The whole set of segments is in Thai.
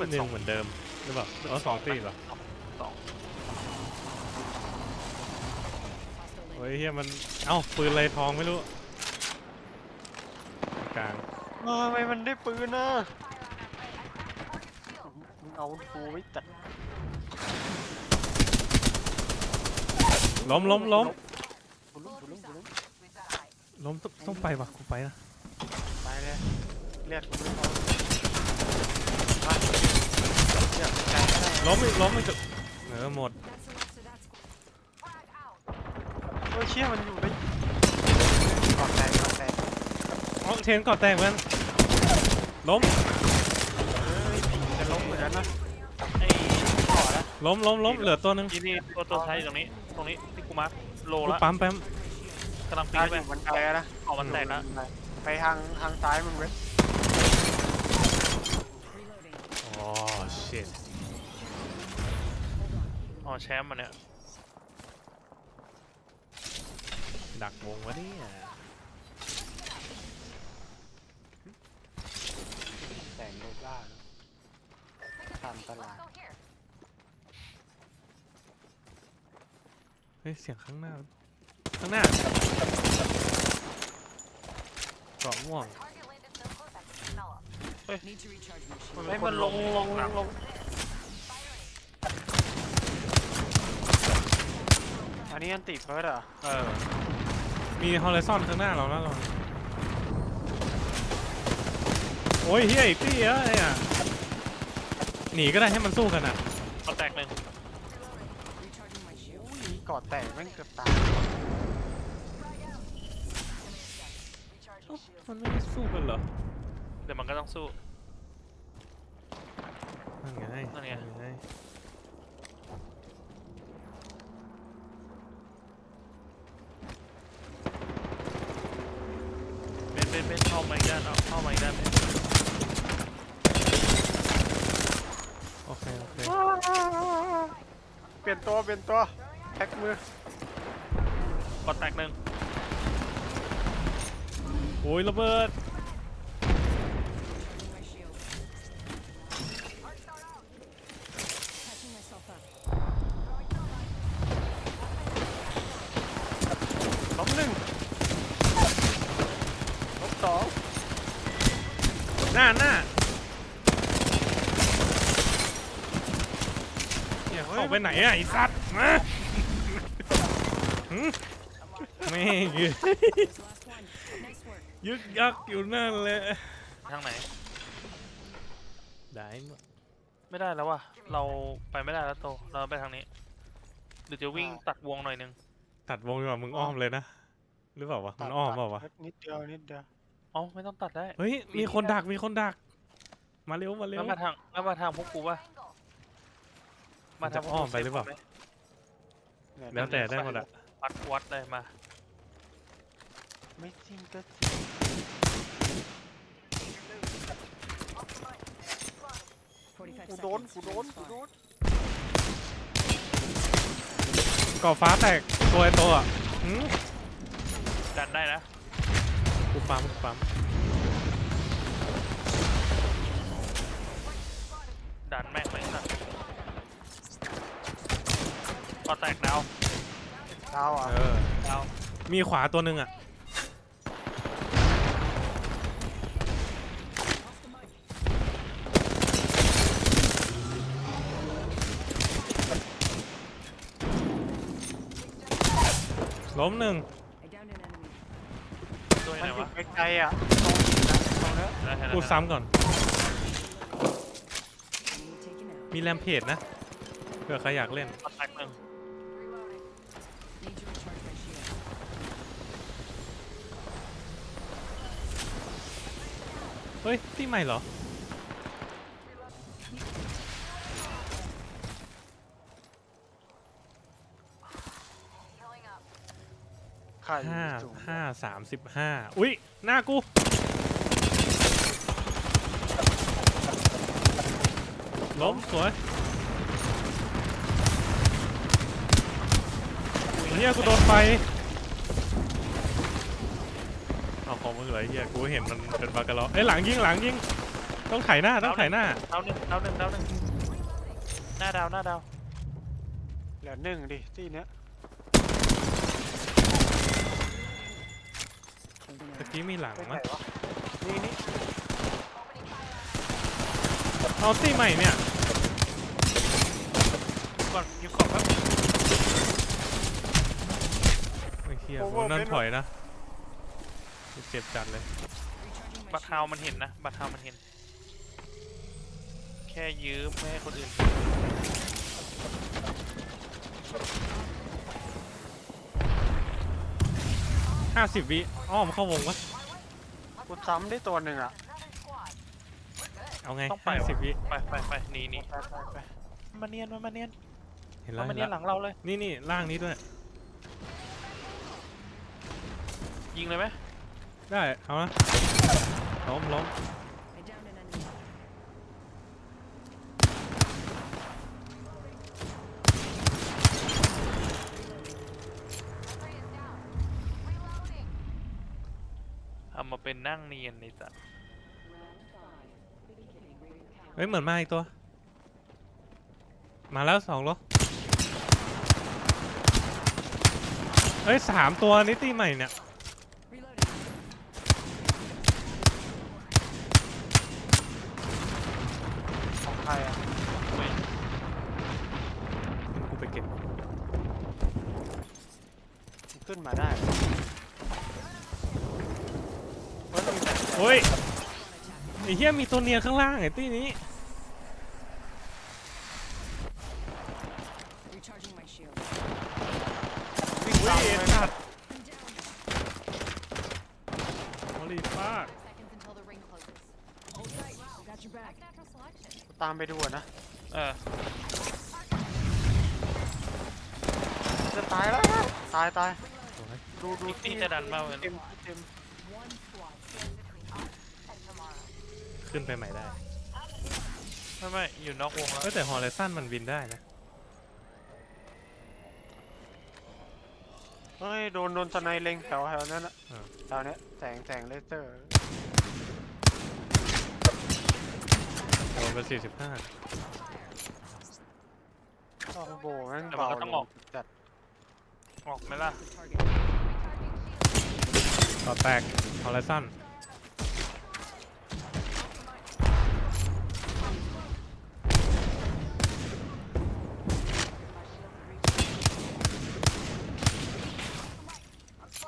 เหมือนหนึ่สองงเหมือนเดิมหรือเปล่าอ๋อสองตีเหรอสองเฮ้ยเฮียมัน เอ้าปืนอะไรทองไม่รู้ กลางเออทำไมมันได้ปืนนะมึงเอาฟูไว้จัดล้มล้มล้มกูลุ้มกูลุ้มกูลุ้มล้มต้องต้องไปว่ะกูไปนะไปเลยเรียกกูไม่พออะ เรียกใจก็ได้ล้มอีกล้มอีกจะเออหมดโอ้ยเชี่ยมันอยู่ไปกอดแตกกอดแตกอ๋อเทนก่อแตกมันล้มเฮ้ยผีจะล้มเหมือนกันนะไอ้ขอนะล้มล้มล้มเหลือตัวหนึงนี่นี่ตัวตัวท้ายอยู่ตรงนี้ ตรงนี้ที่กูมาร์คโลกูละปั๊มแป๊มกำลังปีตายนอไปยู่บนไกลอะนะออกมันแตกแล้วไปทางทางซ้ายมึงเว้ย อ๋อ shit อ๋อแชมป์มันเนี่ย ดักวงวะเนี่ยแต่งโลบ้านะตามตลาดเฮ้ย เสียงข้างหน้า ข้างหน้าเกาะม่วง Need to recharge my shield. ไม่มันลงลงลงอันนี้อันติเฟิร์สเหรอเออมีฮอล i ซอนข้างหน้าเราแล้วเราโอ้ยเฮียอีกที่เยอะเลยอะหนีก็ได้ให้มันสู้กันอะก็แตกหนึ่ง Recharging my shield. อุ้ยกอดแตกแม่งเกือบตายมันไม่ได้สู้กันเหรอเดี๋ยวมันก็ต้องสู้ นั่นไงนั่นไงไง เบนเบนเบนเข้ามาอีกด้านเอาเข้ามาอีกด้านเบนโอเค โอเค เปลี่ยนตัวเปลี่ยนตัวแท็กมือก็แตกหนึ่งโอ้ยระเบิด หนึ่งล้มสองหน้าหน้าเฮียเข้าไปไหนอะไอ้สัตว์มาหึแม่งยึก This last one. Nice work. ยึกยักอยู่นั่นเลยทางไหน ได้หมดไม่ได้แล้วว่ะ เราไปไม่ได้แล้วโต เราไปทางนี้หรือจะวิ่งตัดวงหน่อยหนึง ตัดวงดีกว่ามึงอ้อมเลยนะห รือเปล่าวะ มันอ้อมเปล่าวะ นิดเดียวนิดเดียวอ๋อไม่ต้องตัดได้ เฮ้ย มีคนดัก มีคนดัก มาเร็ว มาเร็วงั้นมาทางงั้นมาทางพวกกูป่ะมันจะอ้อมไปหรือเปล่า เนี่ยแล้วแต่ได้หมดอะวัดวัดเลยมา ไม่จริงก็จริง45กูโดน seconds. กูโดน to กูโด respawn. นก่อฟ้าแตกตัวไอ้ตัวอะหืม ดันได้นะกูปั๊มกูปั๊มดันแม่งเลยนะก็แตกดาวดาวอะเออ ดาวมีขวาตัวหนึ่งอะ ล้มหนึ่ง I downed an enemy. ตัวไห มันนอยู่วะไกลๆอะตรงหินนะตรงเนี้ยได้เห็นแล้วกูซ้ำก่อน Enemy taken out. มีแรมเพจนะ เผื่อใครอยากเล่นก็แตกหนึ่ง Need to recharge my shield. เฮ้ย ที่ใหม่เหรอ ค่าอยู่ห้าสูงห้าสามสิบห้าอุ๊ยหน้ากู ล้มสวยเฮียกูโดนไฟเอาของมึงเหรอไอ้เฮียกูเห็นมันเป็นบากาลอเอ้ยหลังยิงหลังยิง ต้องไถหน้าต้องไถหน้า ดาวหนึ่งดาวหนึ่งดาวหนึ่งหน้าดาวหน้าดาวเหลือหนึ่งดิที่เนี้ย ตะกี้มีหลังไปไหนมั้ยวะนี่นี่เอาตีใหม่เนี่ย ก่อนยิงของแป๊บนึงไอ้เหี้ยกูนั่นถอยนะ เจ็บจัดเลย Recharging my บัตรฮาว shield. มันเห็นนะ บัตรฮาวมันเห็น แค่ยืมไม่ให้คนอื่น ห้าสิบวิอ้อมเข้าวงวะ กูซ้ำได้ตัวหนึ่งอะ เอาไงต้องไป ห้าสิบวิไปไปไปหนีหนีไปไปไปมาเนียนมามาเนียนเห็นแล้วมาเห็นเนียนหแล้วลังเราเลย นี่นี่ล่างนี้ด้วย ยิงเลยไหมได้ เอานะล้มล้ม I downed an enemy. เอา มาเป็นนั่งเนียนในสัตว์เฮ้ยเหมือนมาอีกตัว มาแล้วสองโลเฮ้ยสามตัวนี่ตีใหม่เนี่ย Reloading. ของใครอะเว้ยกูไปเก็บมันขึ้นมาได้เหรอเฮ้ยมันมีแต่ เฮ้ยไอ้เหี้ยมีตัวเนียนข้างล่างไอ้ตีนี้ Recharging my shield. วิ่งตามไป I'm down. โอลีฟ้า seconds until the ring closes. Hold tight. I got your back. Natural selection. ตามไปดูอะนะเออจะตายแล้ว ตายตายดูดูอีกที่จะดันมากเลยเต็มเต็ม ขึ้นไปใหม่ได้ไม่ไม่อยู่นอกวงแล้วเฮ้ยแต่ฮอลเลสันมันบินได้นะเฮ้ยโดนโดนสไนเล็งแถวแถวนั้นอะอ่าแถวเนี้ยแสงแสงเลเซอร์ โดนไปสี่สิบห้าต้องโบแม่งแต่มันเบาก็ต้องออกจัดออกไหมล่ะ Target. ต่อแตกฮอลเลสัน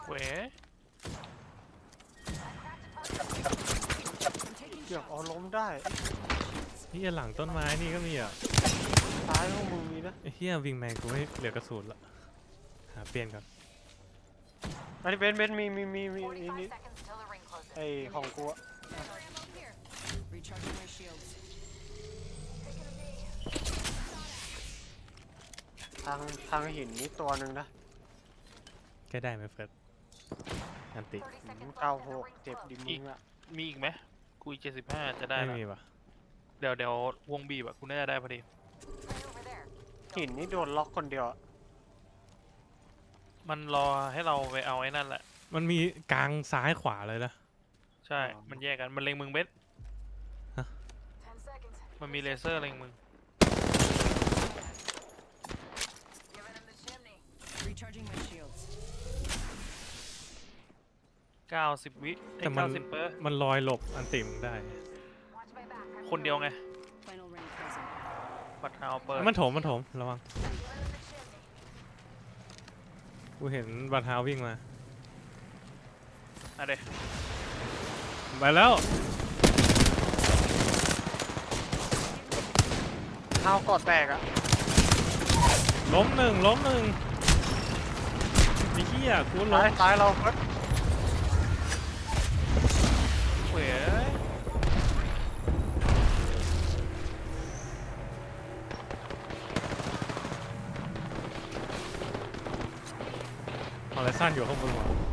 เว้ย I'm taking เกือบ shots. เอาล้ม ได้เฮียหลังต้นไม้นี่ก็มีอะซ้ายพวกมึงมีนะไอ้เฮียวิงแมนกูไม่เหลือกระสุนละหาเปลี่ยนก่อนอันนี้เบนซ์เบนซ์มีมีมีมีมี45นี่ seconds until the ring closes. ไอของกูอะ Ammo here. Recharging my shields. ทางทางหินนี้ตัวหนึ่งนะแก้ได้ไหมเฟิร์สอันติ30 seconds เก้า left ห and the ก ring เจ็บดิ closes. มึงอะมีอีกไหม กูเจ็ดสิบห้าจะได้ไม่ละมีปะเดี๋ยวเดี๋ยววงบีบอะกูน่าจะได้พอดี Right over there. หินนี่โดนล็อกคนเดียวอะมันรอให้เราไปเอาไอ้นั่นแหละ มันมีกลางซ้ายขวาเลยนะ ใช่ มันแยกกัน มันเล็งมึงเบ็ด10 seconds. มันมีเลเซอร์เล็งมึง Giving him the chimney. Recharging my shields. 90วิไอ้แต่มัน90เปอร์มันลอยหลบอันติมงได้ Watch my back. I'm คนเดียวไง Final ring closing. บัตรฮาวเปิดมันโถมมันโถมระวัง giving him the chimney. กูเห็นบัตรฮาววิ่งมาอะเดี๋ยวไปแล้วเท้ากอดแตกอะล้มหนึ่งล้มหนึ่งไอ้เหี้ยกูล้ซ้ายมซ้ายเรา เออะไรสั้นอยู่ข้างบนวะ